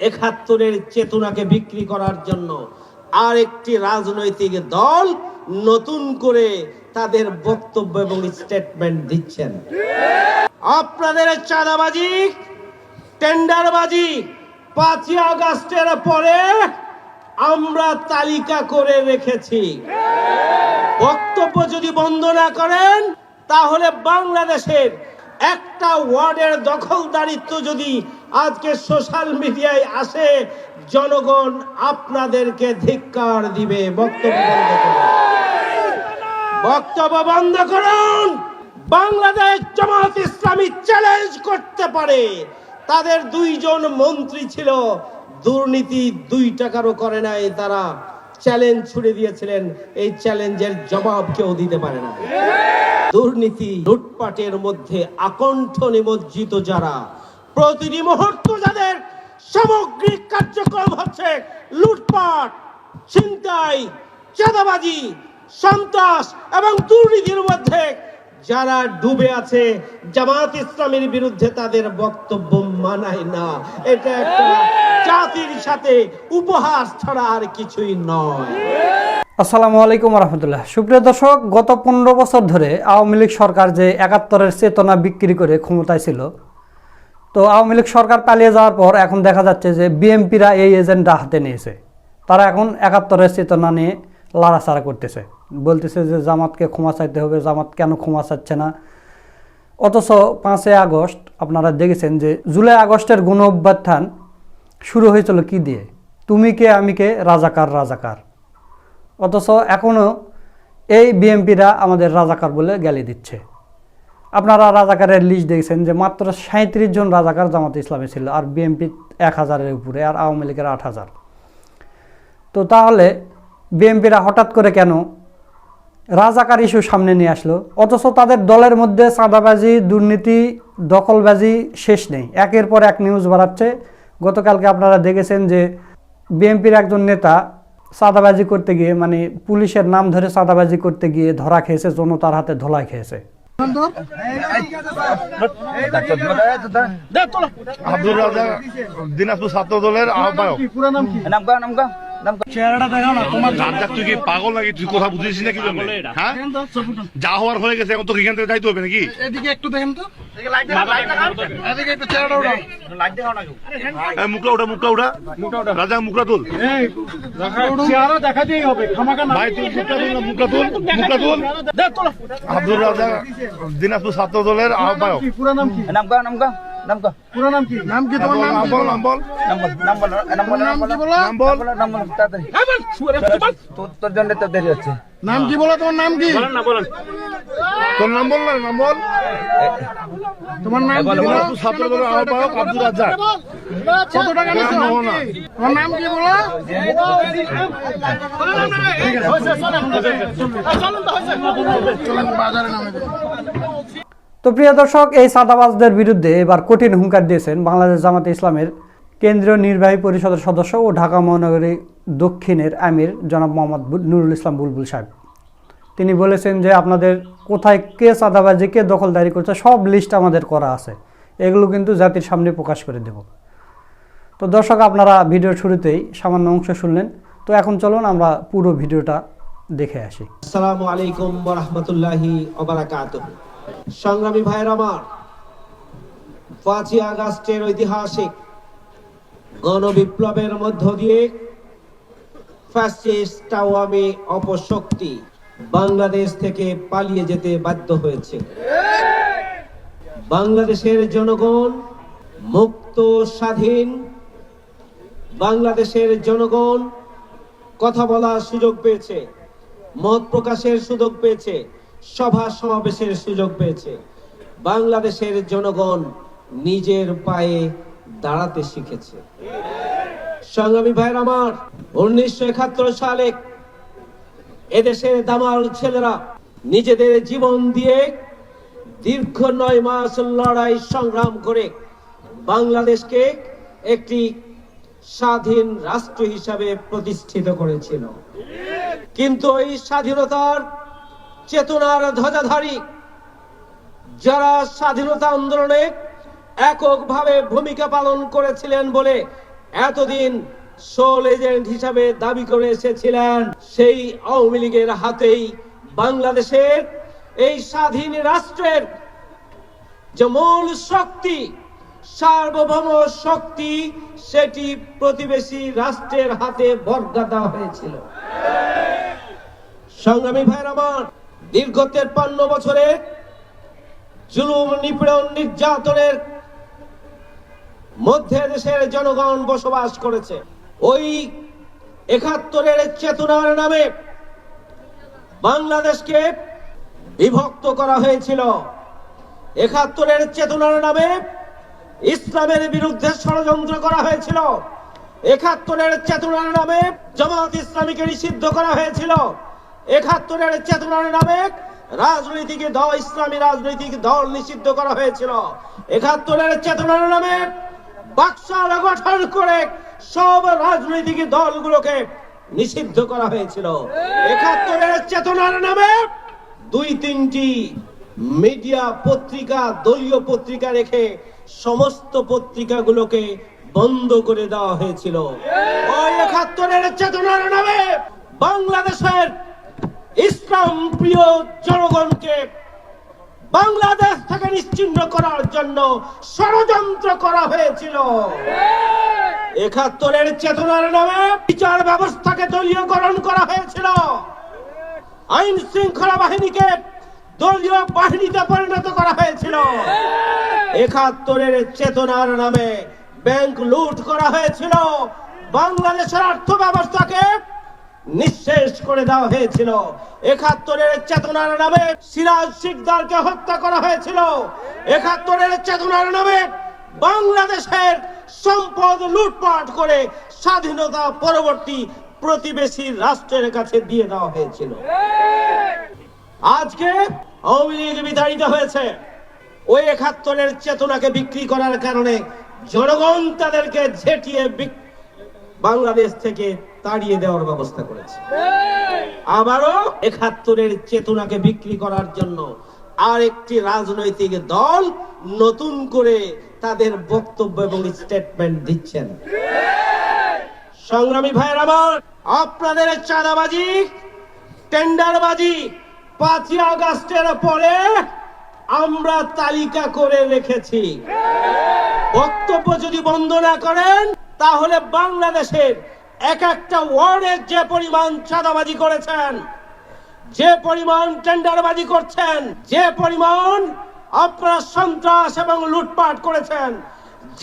একাত্তরের চেতনাকে বিক্রি করার জন্য আর একটি রাজনৈতিক দল নতুন করে তাদের বক্তব্য এবং স্টেটমেন্ট দিচ্ছেন। আপনাদের চাঁদাবাজি, টেন্ডারবাজি পাঁচই আগস্টের পরে আমরা তালিকা করে রেখেছি। বক্তব্য যদি বন্ধ না করেন, তাহলে বাংলাদেশের একটা ওয়ার্ডের দখলদারিত্ব যদি আজকে সোশ্যাল মিডিয়ায় আসে, জনগণ আপনাদেরকে ধিক্কার দিবে। বক্তব্য বন্ধ করুন। বক্তব্য বন্ধ করুন। বাংলাদেশ জামাত ইসলামী চ্যালেঞ্জ করতে পারে। তাদের দুইজন মন্ত্রী ছিল। দুর্নীতি দুই টাকারও করে নাই তারা। চ্যালেঞ্জ ছুড়ে দিয়েছিলেন, এই চ্যালেঞ্জের জবাব কেউ দিতে পারে না। দুর্নীতি লুটপাটের মধ্যে আকণ্ঠ নিমজ্জিত যারা, প্রতিটি মুহূর্ত যাদের সামগ্রিক কার্যক্রম হচ্ছে লুটপাট, ছিনতাই, চাঁদাবাজি, সন্ত্রাস এবং দুর্নীতির মধ্যে যারা ডুবে আছে, জামাত ইসলামের বিরুদ্ধে তাদের বক্তব্য মানায় না। এটা একটা জাতির সাথে উপহাস ছাড়া আর কিছুই নয়। আসসালামু আলাইকুম রহমতুল্লাহ। সুপ্রিয় দর্শক, গত পনেরো বছর ধরে আওয়ামী লীগ সরকার যে একাত্তরের চেতনা বিক্রি করে ক্ষমতায় ছিল, তো আওয়ামী লীগ সরকার পালিয়ে যাওয়ার পর এখন দেখা যাচ্ছে যে বিএমপিরা এই এজেন্ডা হাতে নিয়েছে। তারা এখন একাত্তরের চেতনা নিয়ে লাড়াচাড়া করতেছে। বলতেছে যে জামাতকে ক্ষমা চাইতে হবে, জামাত কেন ক্ষমা চাচ্ছে না? অথচ পাঁচই আগস্ট আপনারা দেখেছেন যে জুলাই আগস্টের গণ অভ্যর্থান শুরু হয়েছিল কি দিয়ে? তুমি কে, আমি কে, রাজাকার রাজাকার। অথচ এখনও এই বিএমপিরা আমাদের রাজাকার বলে গালি দিচ্ছে। আপনারা রাজাকারের লিস্ট দেখছেন যে মাত্র সাঁত্রিশ জন রাজাকার জামাত ইসলামে ছিল আর বিএমপি এক হাজারের উপরে আর আওয়ামী লীগের আট হাজার। তো তাহলে বিএমপিরা হঠাৎ করে কেন রাজাকার ইস্যু সামনে নিয়ে আসলো। অথচ তাদের দলের মধ্যে চাঁদাবাজি দুর্নীতি দখলবাজি শেষ নেই। একের পর এক নিউজ বাড়াচ্ছে। গতকালকে আপনারা দেখেছেন যে বিএনপির একজন নেতা চাঁদাবাজি করতে গিয়ে মানে পুলিশের নাম ধরে চাঁদাবাজি করতে গিয়ে ধরা খেয়েছে জনতার হাতে ধলাই খেয়েছে। দিনাজপুর ছাত্র দলের আহ্বায়ক নামকা নামকা নামকা রাজ্জাক তুই কি পাগল নাকি? তুই কথা বুঝেছিস নাকি জন্য? হ্যাঁ? যা হওয়ার হয়ে গেছে এখন তো এখান থেকে যাইতে হবে নাকি? এদিকে একটু দেখেন তো। এদিকে একটু চেহারাটা উঠাও। মুখটা উঠা মুখটা উঠা। রাজা মুখটা তুল। চেহারা দেখা হবে খামাকা না। ভাই তুই মুখটা তুল মুখটা তুল মুখটা তুল। আব্দুল দিনাজপুর ছাত্র দলের আহ্বায়ক। কি? পুরো নাম কি? নামকা নামকা পুরো নাম কি? নাম কি তোমার নাম নাম কি বল। নাম বল নাম্বার নাম্বার নাম্বার নাম কি বলো? নাম বল নাম্বার তাড়াতাড়ি। তোর তোর জন্য তো দেরি হচ্ছে। নাম কি বলো তোমার নাম কি? তোর নাম বল না নাম বল। তোমার নাম কি বলো? ছাত্র দলের আহ্বায়ক আব্দুল রাজাক কত টাকা নিছো না। তোমার নাম কি বলো? চলেন বাজারে নামে। তো প্রিয় দর্শক, এই সাদাবাজদের বিরুদ্ধে এবার কঠিন হুঙ্কার দিয়েছেন বাংলাদেশ জামাতে ইসলামের কেন্দ্রীয় নির্বাহী পরিষদের সদস্য ও ঢাকা মহানগরী দক্ষিণের আমির জনাব মোহাম্মদ নুরুল ইসলাম বুলবুল সাহেব। তিনি বলেছেন যে আপনাদের কোথায় কে চাঁদাবাজি, কে দখলদারি করছে, সব লিস্ট আমাদের করা আছে। এগুলো কিন্তু জাতির সামনে প্রকাশ করে দেব। তো দর্শক, আপনারা ভিডিওর শুরুতেই সামান্য অংশ শুনলেন। তো এখন চলুন আমরা পুরো ভিডিওটা দেখে আসি। আসসালামু আলাইকুম রহমতুল্লাহি সংগ্রামী ভাইয়ের আমার, পাঁচই আগস্টের ঐতিহাসিক গণবিপ্লবের মধ্য দিয়ে ফ্যাসিস্ট আওয়ামী অপশক্তি বাংলাদেশ থেকে পালিয়ে যেতে বাধ্য হয়েছে। বাংলাদেশের জনগণ মুক্ত, স্বাধীন, বাংলাদেশের জনগণ কথা বলার সুযোগ পেয়েছে, মত প্রকাশের সুযোগ পেয়েছে সভা সমাবেশের সুযোগ পেয়েছে। বাংলাদেশের জনগণ নিজের পায়ে দাঁড়াতে শিখেছে। সংগ্রামী ভাইয়ের আমার, উনিশশো একাত্তর সালে এদেশের দামাল ছেলেরা নিজেদের জীবন দিয়ে দীর্ঘ নয় মাস লড়াই সংগ্রাম করে বাংলাদেশকে একটি স্বাধীন রাষ্ট্র হিসাবে প্রতিষ্ঠিত করেছিল। কিন্তু এই স্বাধীনতার চেতনার ধ্বজাধারী। যারা স্বাধীনতা আন্দোলনে এককভাবে ভূমিকা পালন করেছিলেন বলে এতদিন সোল এজেন্ট হিসাবে দাবি করে এসেছিলেন, সেই আওয়ামী লীগের হাতেই বাংলাদেশের এই স্বাধীন রাষ্ট্রের যে মূল শক্তি, সার্বভৌম শক্তি, সেটি প্রতিবেশী রাষ্ট্রের হাতে বর্গা দেওয়া হয়েছিল। সংগ্রামী ভাইয়ের আমার দীর্ঘ তেপ্পান্ন বছরে জুলুম, নিপীড়ন, নির্যাতনের মধ্যে দেশের জনগণ বসবাস করেছে। ওই একাত্তরের চেতনার নামে বাংলাদেশকে বিভক্ত করা হয়েছিল। একাত্তরের চেতনার নামে ইসলামের বিরুদ্ধে ষড়যন্ত্র করা হয়েছিল। একাত্তরের চেতনার নামে জামাত ইসলামীকে নিষিদ্ধ করা হয়েছিল। একাত্তরের চেতনার নামে রাজনৈতিক দল ইসলামী রাজনৈতিক দল নিষিদ্ধ করা হয়েছিল। একাত্তরের চেতনার নামে বাক্সার গঠন করে সব রাজনৈতিক দলগুলোকে নিষিদ্ধ করা হয়েছিল। একাত্তরের চেতনার নামে দুই তিনটি মিডিয়া পত্রিকা দলীয় পত্রিকা রেখে সমস্ত পত্রিকাগুলোকে বন্ধ করে দেওয়া হয়েছিল। ওই একাত্তরের চেতনার নামে বাংলাদেশের ইসলাম প্রিয় জনগণকে বাংলাদেশ থেকে নিশ্চিহ্ন করার জন্য ষড়যন্ত্র করা হয়েছিল। একাত্তরের চেতনার নামে বিচার ব্যবস্থাকে দলীয়করণ করা হয়েছিল। আইন শৃঙ্খলা বাহিনীকে দলীয় বাহিনীতে পরিণত করা হয়েছিল। একাত্তরের চেতনার নামে ব্যাংক লুট করা হয়েছিল। বাংলাদেশের অর্থ ব্যবস্থাকে নিঃশেষ করে দেওয়া হয়েছিল। একাত্তরের চেতনার নামে সিরাজ শিকদারকে হত্যা করা হয়েছিল। একাত্তরের চেতনার নামে বাংলাদেশের সম্পদ লুটপাট করে স্বাধীনতা পরবর্তী প্রতিবেশী রাষ্ট্রের কাছে দিয়ে দেওয়া হয়েছিল। আজকে আওয়ামী লীগ বিতাড়িত হয়েছে। ওই একাত্তরের চেতনাকে বিক্রি করার কারণে জনগণ তাদেরকে ঝেঁটিয়ে বাংলাদেশ থেকে তাড়িয়ে দেওয়ার ব্যবস্থা করেছে। আবারও একাত্তরের চেতনাকে বিক্রি করার জন্য আর একটি রাজনৈতিক দল নতুন করে তাদের বক্তব্য এবং স্টেটমেন্ট দিচ্ছেন। সংগ্রামী ভাইয়ের আমার আপনাদের চাঁদাবাজি টেন্ডারবাজি পাঁচই আগস্টের পরে আমরা তালিকা করে রেখেছি। বক্তব্য যদি বন্ধ না করেন তাহলে বাংলাদেশের এক একটা ওয়ার্ডের যে পরিমাণ চাঁদাবাজি করেছেন, যে পরিমাণ টেন্ডারবাজি করছেন, যে পরিমাণ আপনারা সন্ত্রাস এবং লুটপাট করেছেন,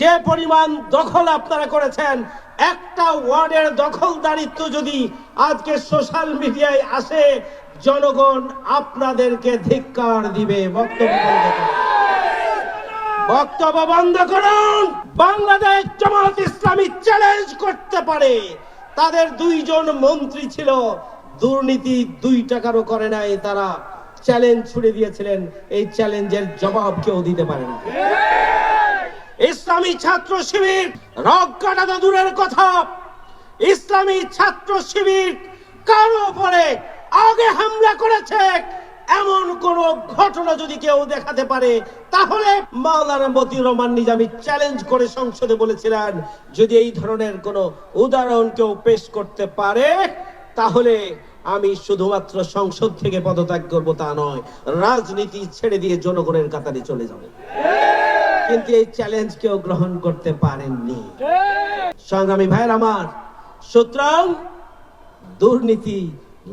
যে পরিমাণ দখল আপনারা করেছেন, একটা ওয়ার্ডের দখলদারিত্ব যদি আজকে সোশ্যাল মিডিয়ায় আসে, জনগণ আপনাদেরকে ধিক্কার দিবে। বক্তব্য বক্তব্য বন্ধ করুন। বাংলাদেশ জামাত ইসলামী চ্যালেঞ্জ করতে পারে। তাদের দুইজন মন্ত্রী ছিল। দুর্নীতি দুই টাকারও করে নাই তারা। চ্যালেঞ্জ ছুড়ে দিয়েছিলেন। এই চ্যালেঞ্জের জবাব কেউ দিতে পারে না। ইসলামী ছাত্র শিবির রক কাটাতে দূরের কথা। ইসলামী ছাত্র শিবির কারও পরে আগে হামলা করেছে? এমন কোন ঘটনা যদি কেউ দেখাতে পারে তাহলে মাওলানা মতিউর রহমান নিজামী চ্যালেঞ্জ করে সংসদে বলেছিলেন যদি এই ধরনের কোন উদাহরণ কেউ পেশ করতে পারে তাহলে আমি শুধুমাত্র সংসদ থেকে পদত্যাগ করব তা নয় রাজনীতি ছেড়ে দিয়ে জনগণের কাতারে চলে যাবে। কিন্তু এই চ্যালেঞ্জ কেউ গ্রহণ করতে পারেননি। সংগ্রামী ভাইয়ের আমার সুতরাং দুর্নীতি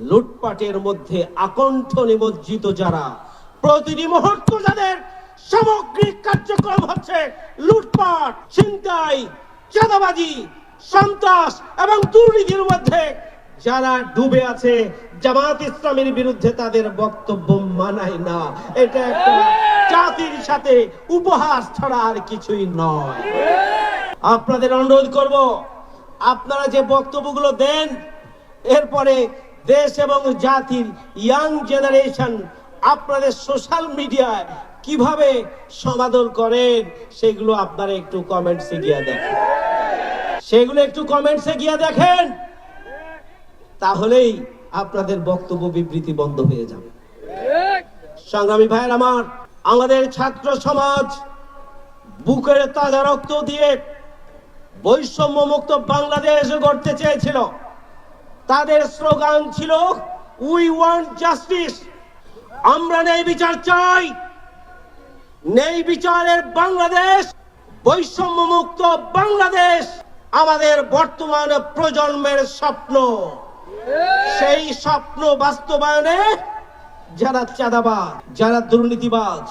লুটপাটের মধ্যে আকণ্ঠ নিমজ্জিত যারা। প্রতিটি মুহূর্ত যাদের সামগ্রিক কার্যক্রম হচ্ছে লুটপাট, ছিনতাই, চাঁদাবাজি, সন্ত্রাস এবং দুর্নীতির মধ্যে যারা ডুবে আছে, জামাত ইসলামের বিরুদ্ধে তাদের বক্তব্য মানায় না। এটা একটা জাতির সাথে উপহাস ছাড়া আর কিছুই নয়। আপনাদের অনুরোধ করব, আপনারা যে বক্তব্যগুলো দেন, এরপরে দেশ এবং জাতির ইয়াং জেনারেশন আপনাদের সোশ্যাল মিডিয়ায় কীভাবে সমাদর করেন, সেগুলো আপনারা একটু কমেন্টসে গিয়ে দেখেন। সেগুলো একটু কমেন্টসে গিয়ে দেখেন, তাহলেই আপনাদের বক্তব্য বিবৃতি বন্ধ হয়ে যাবে। সংগ্রামী ভাইয়ের আমার, আমাদের ছাত্র সমাজ বুকের তাজা রক্ত দিয়ে বৈষম্য মুক্ত বাংলাদেশ গড়তে চেয়েছিল। তাদের স্লোগান ছিল উই ওয়ান্ট জাস্টিস আমরা নেই বিচার চাই। নেই বিচারের বাংলাদেশ বৈষম্য মুক্ত বাংলাদেশ আমাদের বর্তমান প্রজন্মের স্বপ্ন। সেই স্বপ্ন বাস্তবায়নে যারা চাঁদাবাজ, যারা দুর্নীতিবাজ,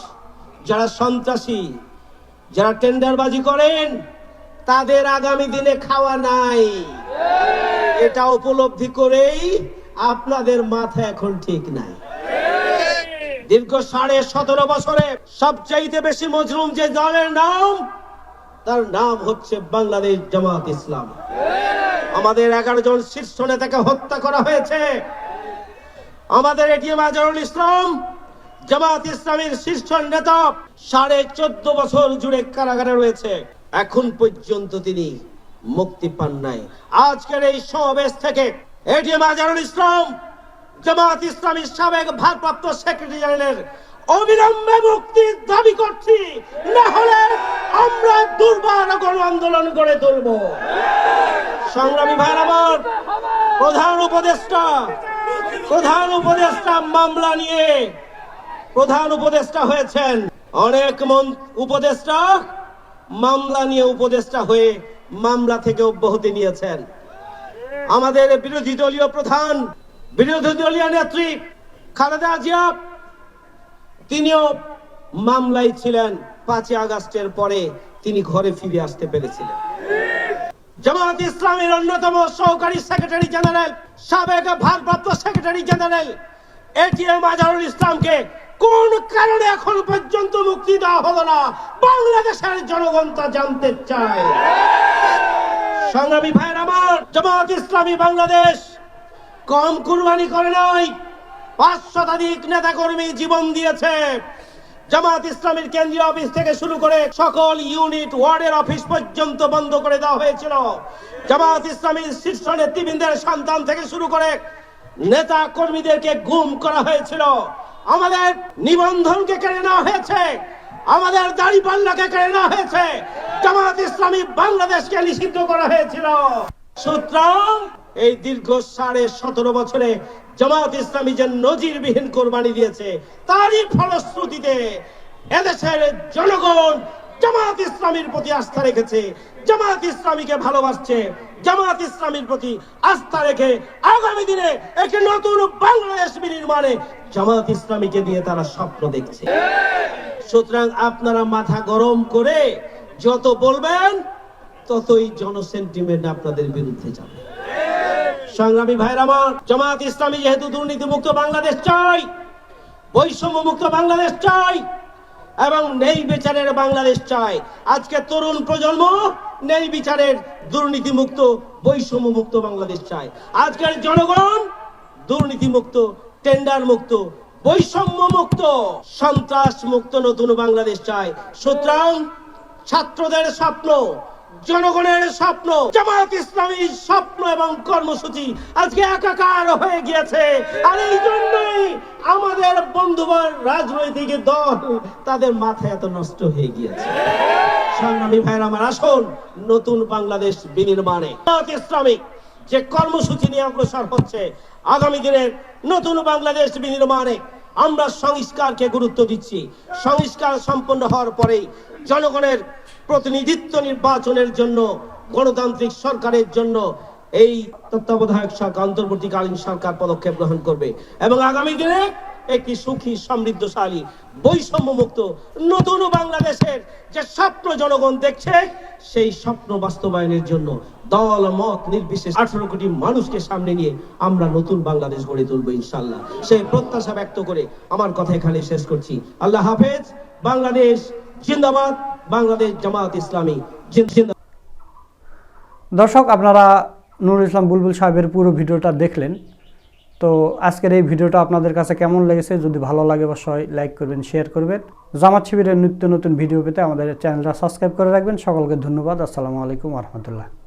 যারা সন্ত্রাসী, যারা টেন্ডারবাজি করেন, তাদের আগামী দিনে খাওয়া নাই। এটা উপলব্ধি করেই আপনাদের মাথা এখন ঠিক নাই। দীর্ঘ সাড়ে সতেরো বছরে সবচাইতে বেশি মজলুম যে দলের নাম, তার নাম হচ্ছে বাংলাদেশ জামাত ইসলাম। আমাদের এগারো জন শীর্ষ নেতাকে হত্যা করা হয়েছে। আমাদের এটিএম আজহারুল ইসলাম, জামাত ইসলামের শীর্ষ নেতা, সাড়ে চোদ্দ বছর জুড়ে কারাগারে রয়েছে। এখন পর্যন্ত তিনি মুক্তি পান নাই। আজকের এই সমাবেশ থেকে এটিএম আজহারুল ইসলাম, জামাত ইসলামীর সাবেক ভারপ্রাপ্ত সেক্রেটারি জেনারেলের অবিলম্বে মুক্তির দাবি করছি, না হলে আমরা দুর্বার গণ আন্দোলন গড়ে তুলব। সংগ্রামী ভাইয়ের আমার প্রধান উপদেষ্টা প্রধান উপদেষ্টা মামলা নিয়ে প্রধান উপদেষ্টা হয়েছেন অনেক উপদেষ্টা, মামলা নিয়ে উপদেষ্টা হয়ে মামলা থেকে অব্যাহতি নিয়েছেন। আমাদের বিরোধী দলীয় প্রধান, বিরোধী দলীয় নেত্রী খালেদা জিয়া, তিনিও মামলায় ছিলেন। পাঁচই আগস্টের পরে তিনি ঘরে ফিরে আসতে পেরেছিলেন। জামাত ইসলামের অন্যতম সহকারী সেক্রেটারি জেনারেল, সাবেক ভারপ্রাপ্ত সেক্রেটারি জেনারেল এটিএম আজহারুল ইসলামকে কোন কারণে এখন পর্যন্ত মুক্তি দেওয়া হলো না? বাংলাদেশের জনগণ তা জানতে চায়। সংগ্রামী ভাইয়ের আমার, জামাত ইসলামী বাংলাদেশ, কম কুরবানি করে নাই, পাঁচ শতাধিক নেতা কর্মী জীবন দিয়েছে। জামাত ইসলামের কেন্দ্রীয় অফিস থেকে শুরু করে সকল ইউনিট, ওয়ার্ডের অফিস পর্যন্ত বন্ধ করে দেওয়া হয়েছিল। জামাত ইসলামীর শীর্ষ নেতৃবৃন্দের সন্তান থেকে শুরু করে নেতা কর্মীদেরকে গুম করা হয়েছিল। আমাদের নিবন্ধনকে কেড়ে নেওয়া হয়েছে। আমাদের দাড়ি পাল্লাকে কেড়ে নেওয়া হয়েছে। জামাত ইসলামী বাংলাদেশকে নিষিদ্ধ করা হয়েছিল। সুতরাং এই দীর্ঘ সাড়ে সতেরো বছরে জামাত ইসলামী যে নজিরবিহীন কোরবানি দিয়েছে, তারই ফলশ্রুতিতে এদেশের জনগণ জামাত ইসলামীর প্রতি আস্থা রেখেছে। জামাত ইসলামীকে ভালোবাসছে। জামাত ইসলামীর প্রতি আস্থা রেখে আগামী দিনে একটি নতুন বাংলাদেশ বিনির্মাণে জামাত ইসলামীকে দিয়ে তারা স্বপ্ন দেখছে। সুতরাং আপনারা মাথা গরম করে যত বলবেন, ততই জনসেন্টিমেন্ট আপনাদের বিরুদ্ধে যাবে। সংগ্রামী ভাইর আমার, জামাত ইসলামী যেহেতু দুর্নীতি মুক্ত বাংলাদেশ চাই বৈষম্য মুক্ত বাংলাদেশ চাই, এবং নেই বেচারের বাংলাদেশ চাই, আজকে তরুণ প্রজন্ম নেই বিচারের দুর্নীতি মুক্ত বৈষম্য মুক্ত বাংলাদেশ চাই আজকের জনগণ দুর্নীতি মুক্ত টেন্ডার মুক্ত বৈষম্য মুক্ত সন্ত্রাস মুক্ত নতুন বাংলাদেশ চাই সুতরাং ছাত্রদের স্বপ্ন, জনগণের স্বপ্ন জামাত ইসলামীর স্বপ্ন এবং কর্মসূচি আজকে একাকার হয়ে গিয়েছে। আর এই জন্যই আমাদের বন্ধুবার রাজনৈতিক দল তাদের মাথা এত নষ্ট হয়ে গিয়েছে। সংগ্রামী ভাইয়ের আমার আসুন নতুন বাংলাদেশ বিনির্মাণে। ইসলামিক যে কর্মসূচি নিয়ে অগ্রসর হচ্ছে, আগামী দিনের নতুন বাংলাদেশ বিনির্মাণে আমরা সংস্কারকে গুরুত্ব দিচ্ছি। সংস্কার সম্পন্ন হওয়ার পরেই জনগণের প্রতিনিধিত্ব নির্বাচনের জন্য, গণতান্ত্রিক সরকারের জন্য এই তত্ত্বাবধায়ক সরকার, অন্তর্বর্তীকালীন সরকার পদক্ষেপ গ্রহণ করবে। এবং আগামী দিনে একটি সুখী, সমৃদ্ধশালী বৈষম্য মুক্ত নতুন বাংলাদেশের যে স্বপ্ন জনগণ দেখছে, সেই স্বপ্ন বাস্তবায়নের জন্য দল, মত নির্বিশেষ আঠারো কোটি মানুষকে সামনে নিয়ে আমরা নতুন বাংলাদেশ গড়ে তুলবো ইনশাল্লাহ সেই প্রত্যাশা ব্যক্ত করে আমার কথা এখানে শেষ করছি। আল্লাহ হাফেজ, বাংলাদেশ জিন্দাবাদ, বাংলাদেশ জামাত ইসলামী দর্শক, আপনারা নুরুল ইসলাম বুলবুল সাহেবের পুরো ভিডিওটা দেখলেন। তো আজকের এই ভিডিওটা আপনাদের কাছে কেমন লেগেছে? যদি ভালো লাগে অবশ্যই লাইক করবেন শেয়ার করবেন। জামাত শিবিরের নিত্য নতুন ভিডিও পেতে আমাদের চ্যানেলটা সাবস্ক্রাইব করে রাখবেন। সকলকে ধন্যবাদ। আসসালামু আলাইকুম রহমতুল্লাহ।